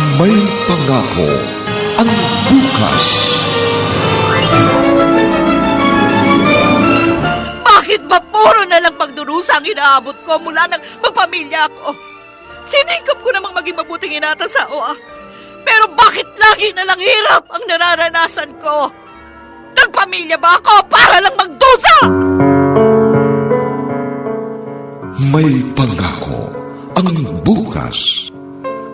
May pangako ang bukas. Bakit ba puro na lang pagdurusa ang inaabot ko mula nang magpamilya ako? Sinikap ko namang maging mabuting ina at asawa. Pero bakit lagi na lang hirap ang nararanasan ko? Nagpamilya ba ako para lang magdusa? May pangako ang bukas.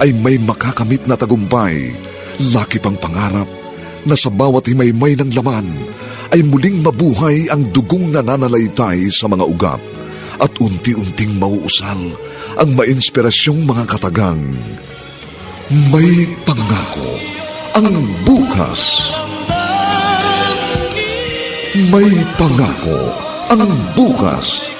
ay may makakamit na tagumpay, laki pang pangarap na sa bawat himaymay ng laman ay muling mabuhay ang dugong nananalaytay sa mga ugat at unti-unting mauusal ang mainspirasyong mga katagang. May pangako ang bukas. May pangako ang bukas.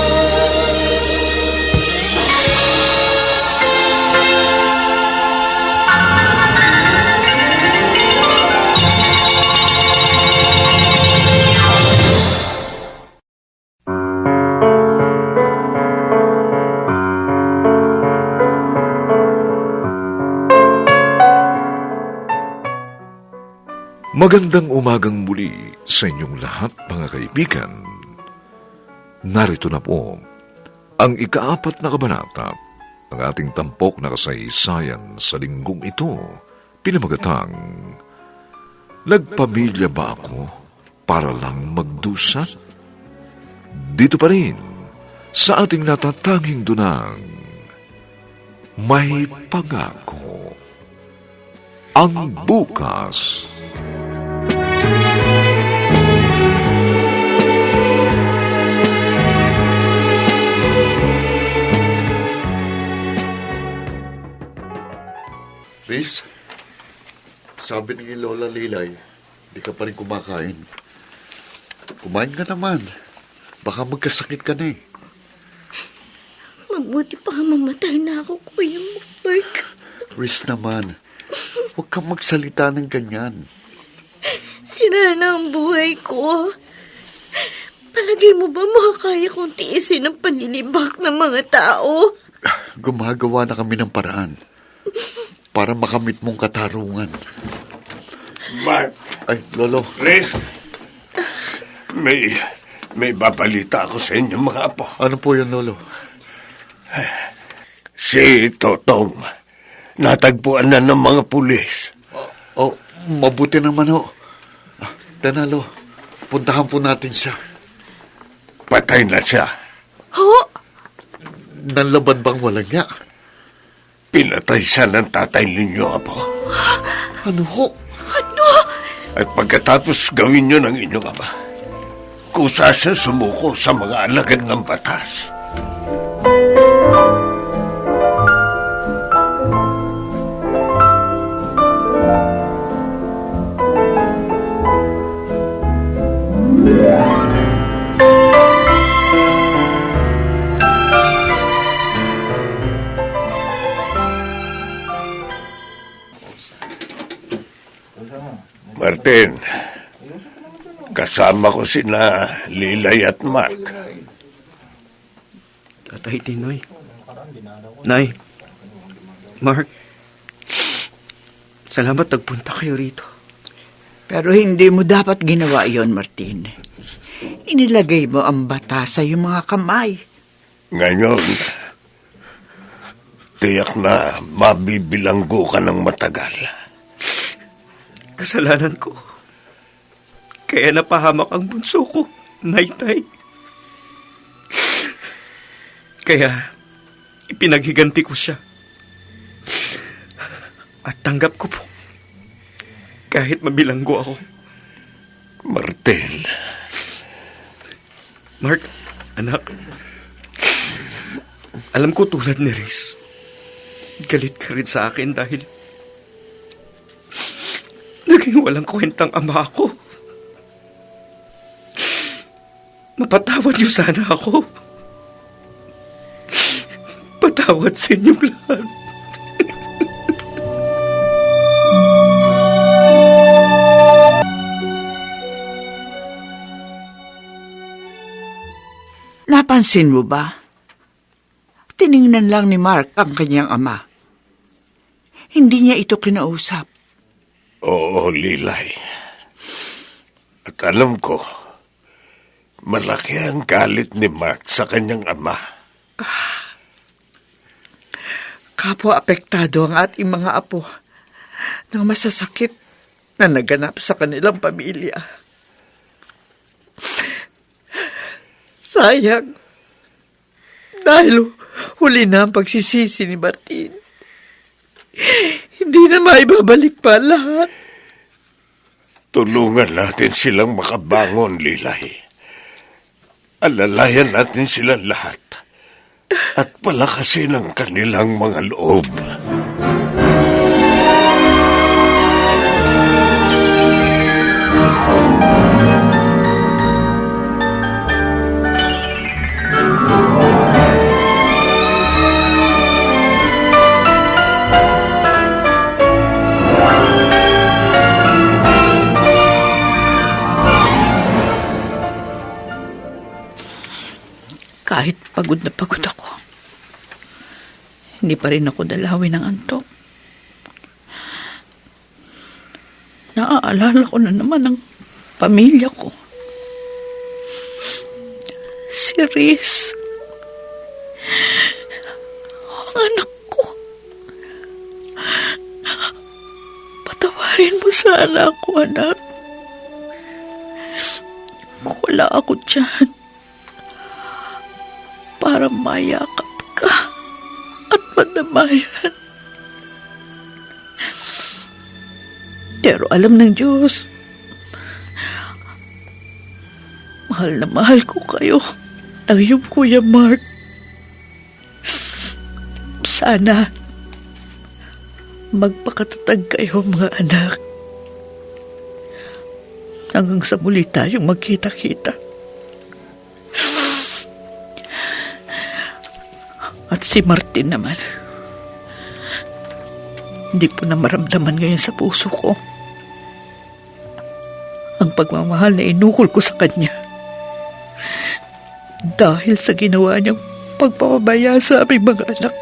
Magandang umagang muli sa inyong lahat mga kaibigan. Narito na po ang ikaapat na kabanata ng ating tampok na kasaysayan sa linggong ito, pinamagatang Nagpamilya ba ako para lang magdusa? Dito pa rin sa ating natatanging dunang may pangako ang bukas. Riz, sabi ni Lola Lilay, di ka pa rin kumakain. Kumain ka naman. Baka magkasakit ka na eh. Mabuti pa nga mamatay na ako, Kuya Mark. Riz naman, huwag kang magsalita ng ganyan. Sira na ang buhay ko. Palagay mo ba makakaya kong tiisin ang panlilibak ng mga tao? Gumagawa na kami ng paraan para makamit mong katarungan. Mark, Ay, Lolo, Chris, may, may babalita ako sa inyo mga apo. ano po yun, Lolo? Si Totong, natagpuan na ng mga pulis. Oh, mabuti naman ho. Ah, Danalo, puntahan po natin siya. Patay na siya. Ho? Nanlaban bang walang niya? Pinatay siya ng tatay ninyo, apo. Ano ho? Ano? At pagkatapos gawin nyo ng inyong ama, kusa siya sumuko sa mga alagad ng batas. Kasama ko sina Lilay at Mark. Tatay Tinoy. Nay. Mark. Salamat nagpunta kayo rito. Pero hindi mo dapat ginawa yon Martin. Inilagay mo ang bata sa iyong mga kamay. Ngayon, tiyak na mabibilanggo ka ng matagal. Kasalanan ko. Kaya napahamak ang bunso ko, Nay-Tay. Kaya, ipinaghiganti ko siya. At tanggap ko po. Kahit mabilanggo ako. Martel, Mark, anak. Alam ko tulad ni Riz. Galit ka rin sa akin dahil naging walang kwentang ama ako. Mapatawad niyo sana ako. Patawad sa inyong lahat. Napansin mo ba? Tiningnan lang ni Mark ang kanyang ama. Hindi niya ito kinausap. Oo, Lilay. At alam ko, malaki ang galit ni Mark sa kanyang ama. Kapwa apektado ang ating mga apo ng masasakit na naganap sa kanilang pamilya. Sayang. Dahil huli na ang pagsisisi ni Martin. Hindi na maibabalik pa lahat. Tulungan natin silang makabangon, Lilay. Alalayan natin silang lahat. At palakasin ang kanilang mga loob. Pagod na pagod ako, hindi pa rin ako dalawin ng antok. Naaalala ko na naman ang pamilya ko. Si Riz. Ang anak ko. Patawarin mo sana ako, anak. Wala ako dyan para mayakap ka at madamayan. Pero alam ng Diyos, mahal na mahal ko kayo ng iyong Kuya Mark. Sana magpakatatag kayo mga anak. Hanggang sa muli tayong magkita-kita. Si Martin naman. Hindi ko na maramdaman ngayon sa puso ko. Ang pagmamahal na inukol ko sa kanya. Dahil sa ginawa niyang pagpapabaya sa aming mga anak.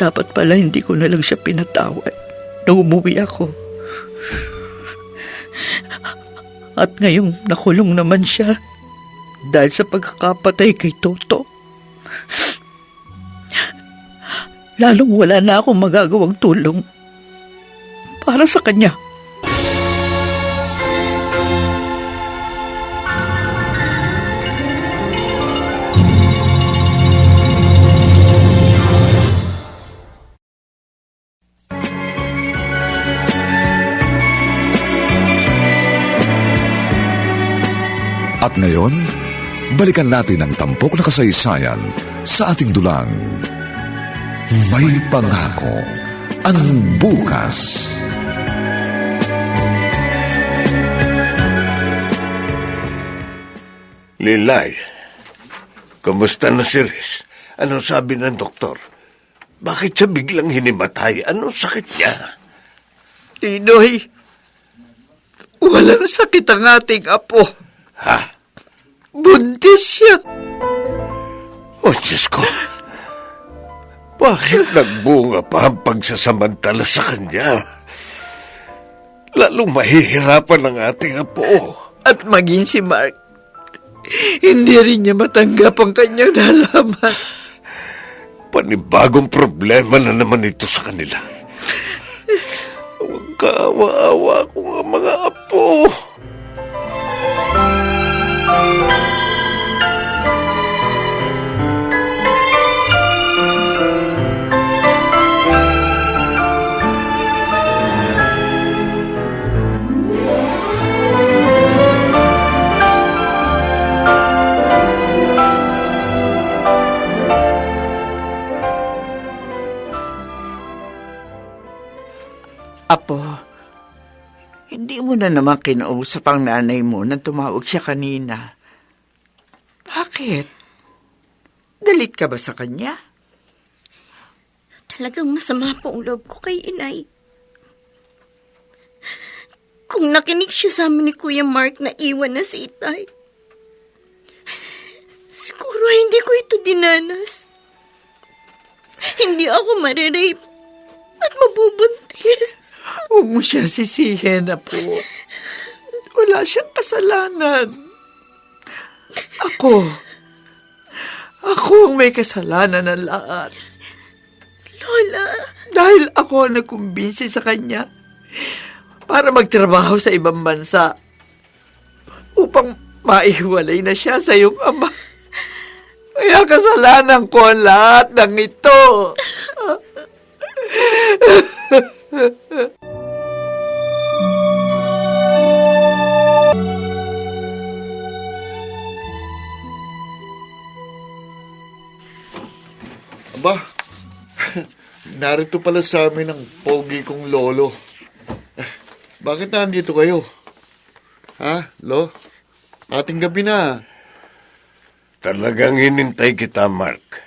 Dapat pala hindi ko na lang siya pinatawad nung umuwi ako. At ngayong nakulong naman siya dahil sa pagkakapatay kay Toto. Lalong wala na akong magagawang tulong para sa kanya. Balikan natin ang tampok na kasaysayan sa ating dulang. May pangako ang bukas. Lilay, kumusta na si Riz? Anong sabi ng doktor? Bakit siya biglang hinimatay? Anong sakit niya? Tinoy, walang sakit ang ating apo. Ha? Buntis siya. Oh, Diyos ko. Bakit nagbunga pa ang pagsasamantala sa kanya? lalong mahihirapan ang ating apo. At maging si Mark, hindi rin niya matanggap ang kanyang nalaman. Panibagong problema na naman ito sa kanila. Huwag kaawa-awa ko ang mga. Apo, mo na naman kinausap ang nanay mo nang tumawag siya kanina. Bakit? Dalit ka ba sa kanya? Talagang masama po ang loob ko kay inay. Kung nakinig siya sa amin ni Kuya Mark na iwan na si itay, siguro hindi ko ito dinanas. Hindi ako marirape at mabubuntis. Huwag mo siyang sisihin, Apo. Wala siyang kasalanan. Ako. Ako ang may kasalanan ng lahat. Lola, Dahil ako ang nagkumbinsi sa kanya para magtrabaho sa ibang bansa upang maihiwalay na siya sa iyong ama. Kaya kasalanan ko ang lahat ng ito. Aba, narito pala sa amin ang pogi kong lolo. Bakit nandito kayo? Ha, lo? Ating gabi na. Talagang hinintay kita, Mark.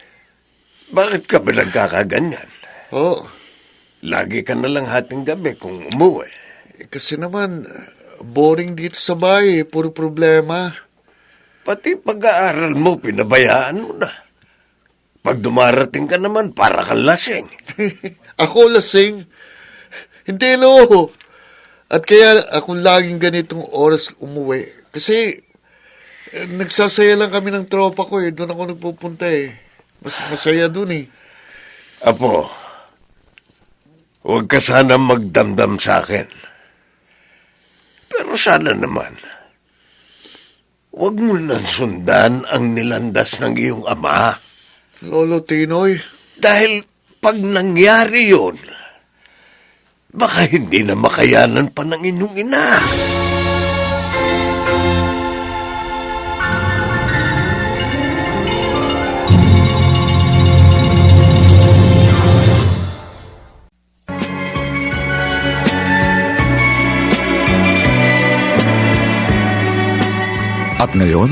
Bakit ka ba nagkakaganyan? Oh, Lagi ka na lang hating gabi kung umuwi. eh, kasi naman, boring dito sa bahay. Puro problema. Pati pag-aaral mo, pinabayaan mo na. Pag dumarating ka naman, para kang lasing. ako lasing. Hindi, lo. At kaya ako laging ganitong oras umuwi. Kasi eh, nagsasaya lang kami ng tropa ko eh. Doon ako nagpupunta eh. Mas masaya doon eh. Apo, huwag ka sana magdamdam sa akin. Pero sana naman, huwag mo nang sundan ang nilandas ng iyong ama. Lolo Tinoy, Dahil pag nangyari yun, baka hindi na makayanan pa ng inyong ina. Ngayon,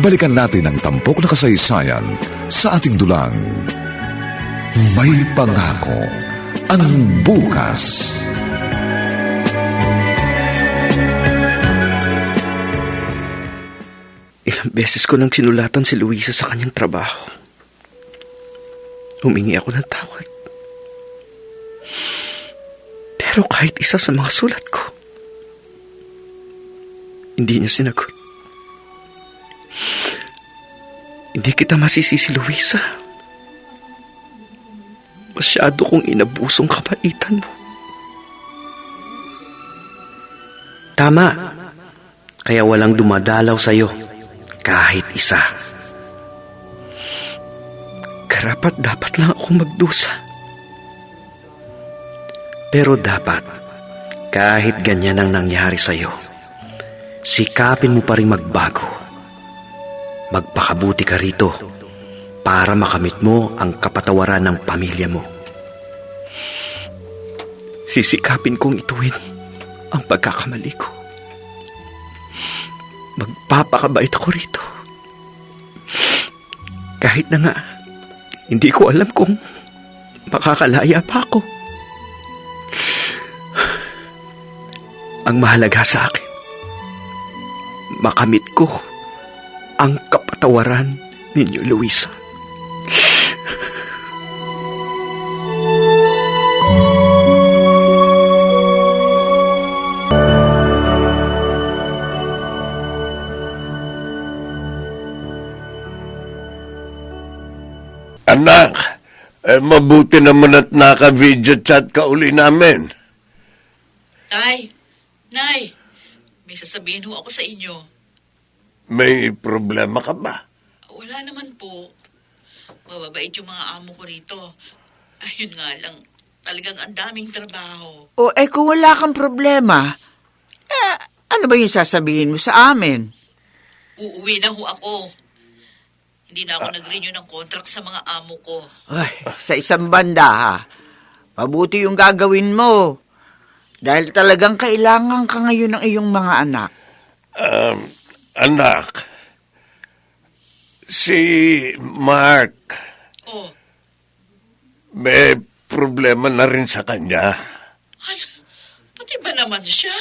balikan natin ang tampok na kasaysayan sa ating dulang. May pangako ang bukas. Ilang beses ko nang sinulatan si Luisa sa kanyang trabaho. Humingi ako ng tawad. Pero kahit isa sa mga sulat ko, hindi niya sinagot. Hindi kita masisisi, Luisa. Masyado kong inabusong kapaitan mo. Tama. Kaya walang dumadalaw sa'yo. Kahit isa. Karapat dapat lang ako magdusa. Pero dapat, kahit ganyan ang nangyari sa'yo, sikapin mo pa rin magbago. Magpakabuti ka rito para makamit mo ang kapatawaran ng pamilya mo. Sisikapin kong ituwin ang pagkakamali ko. Magpapakabait ako rito. Kahit na nga, hindi ko alam kung makakalaya pa ako. Ang mahalaga sa akin, makamit ko ang kapatawaran ninyo, Luisa. Anak, eh, mabuti naman at naka-video chat ka uli namin. Tay, Nay, may sasabihin ho ako sa inyo. May problema ka ba? Wala naman po. Mababait yung mga amo ko rito. Ayun nga lang, talagang ang daming trabaho. O eh kung wala kang problema, eh, ano ba yung sasabihin mo sa amin? Uuwi na ho ako. Hindi na ako nag-renew ng contract sa mga amo ko. Ay, sa isang banda ha, mabuti yung gagawin mo. Dahil talagang kailangan ka ngayon ng iyong mga anak. Um, anak, si Mark, Oh, may problema na rin sa kanya. ano? Pati ba naman siya?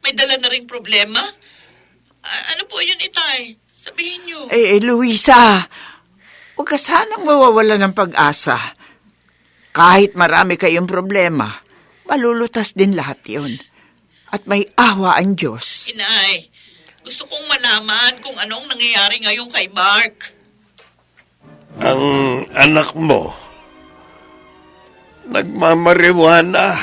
May dala na ring problema? A- ano po yun, Itay? Sabihin niyo. Eh, eh Luisa, huwag ka sanang mawawala ng pag-asa. Kahit marami kayong problema, malulutas din lahat yon. At may awa ang Diyos. Inay, gusto kong malaman kung anong nangyayari ngayon kay Mark. Ang anak mo, nagmamariwana.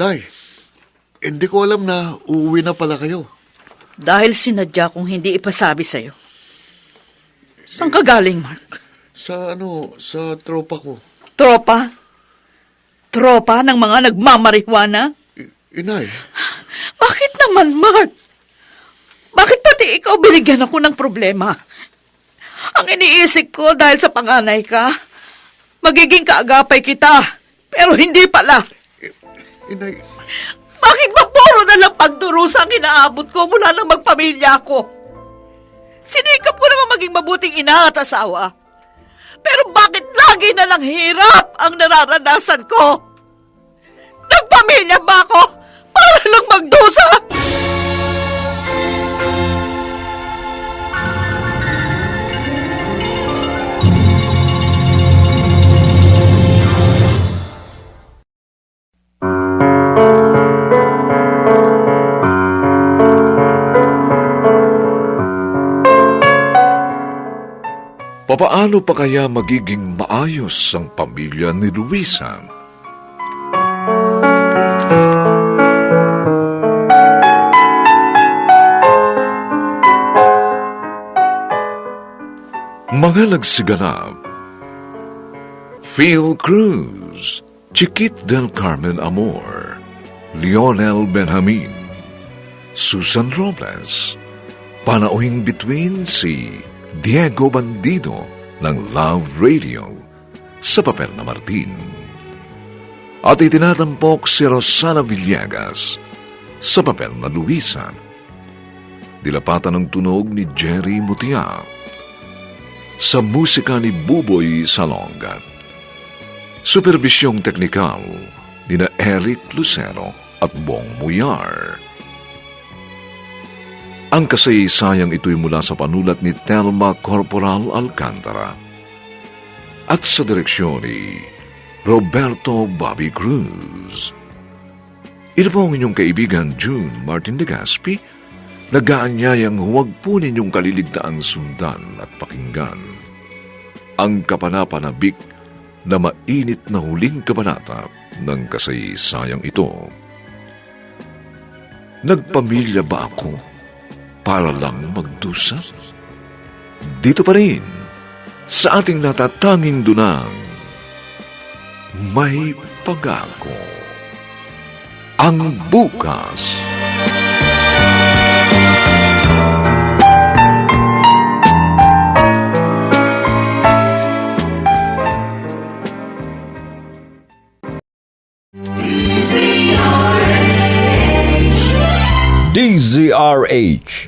Nay, hindi ko alam na uuwi na pala kayo. Dahil sinadya kong hindi ipasabi sa'yo. Saan ka galing, Mark? Sa ano, sa tropa ko. Tropa? Tropa ng mga nagmamarihwana? I- inay, Bakit naman, Mark? Bakit pati ikaw binigyan ako ng problema? Ang iniisip ko dahil sa panganay ka, magiging kaagapay kita. Pero hindi pala. Inay, Bakit ba puro na lang pagdurusa ang inaabot ko mula nang magpamilya ko? Sinikap ko naman maging mabuting ina at asawa. Pero bakit lagi na lang hirap ang nararanasan ko? Nagpamilya ba ako para lang magdusa? Papaano pa kaya magiging maayos ang pamilya ni Luisa? Mga nagsiganap Phil Cruz, Chiquit del Carmen Amor, Lionel Benjamin, Susan Robles, Panauhing Between si Diego Bandido ng Love Radio sa papel na Martin. At itinatampok si Rosana Villegas sa papel na Luisa. Dilapatan ng tunog ni Jerry Mutia sa musika ni Buboy Salonga. Supervisyong teknikal ni na Eric Lucero at Bong Muyar. Ang kasaysayang ito'y mula sa panulat ni Telma Corporal Alcantara at sa direksyon ni Roberto Bobby Cruz. Ito po ang inyong kaibigan June Martin de Gaspi, nagaanyayang huwag po ninyong kaliligtaang sundan at pakinggan ang kapanapanabik na mainit na huling kabanata ng kasaysayang ito. Nagpamilya ba ako para lang magdusa? Dito pa rin, sa ating natatanging dunang, may pagako. Ang bukas. DZRH,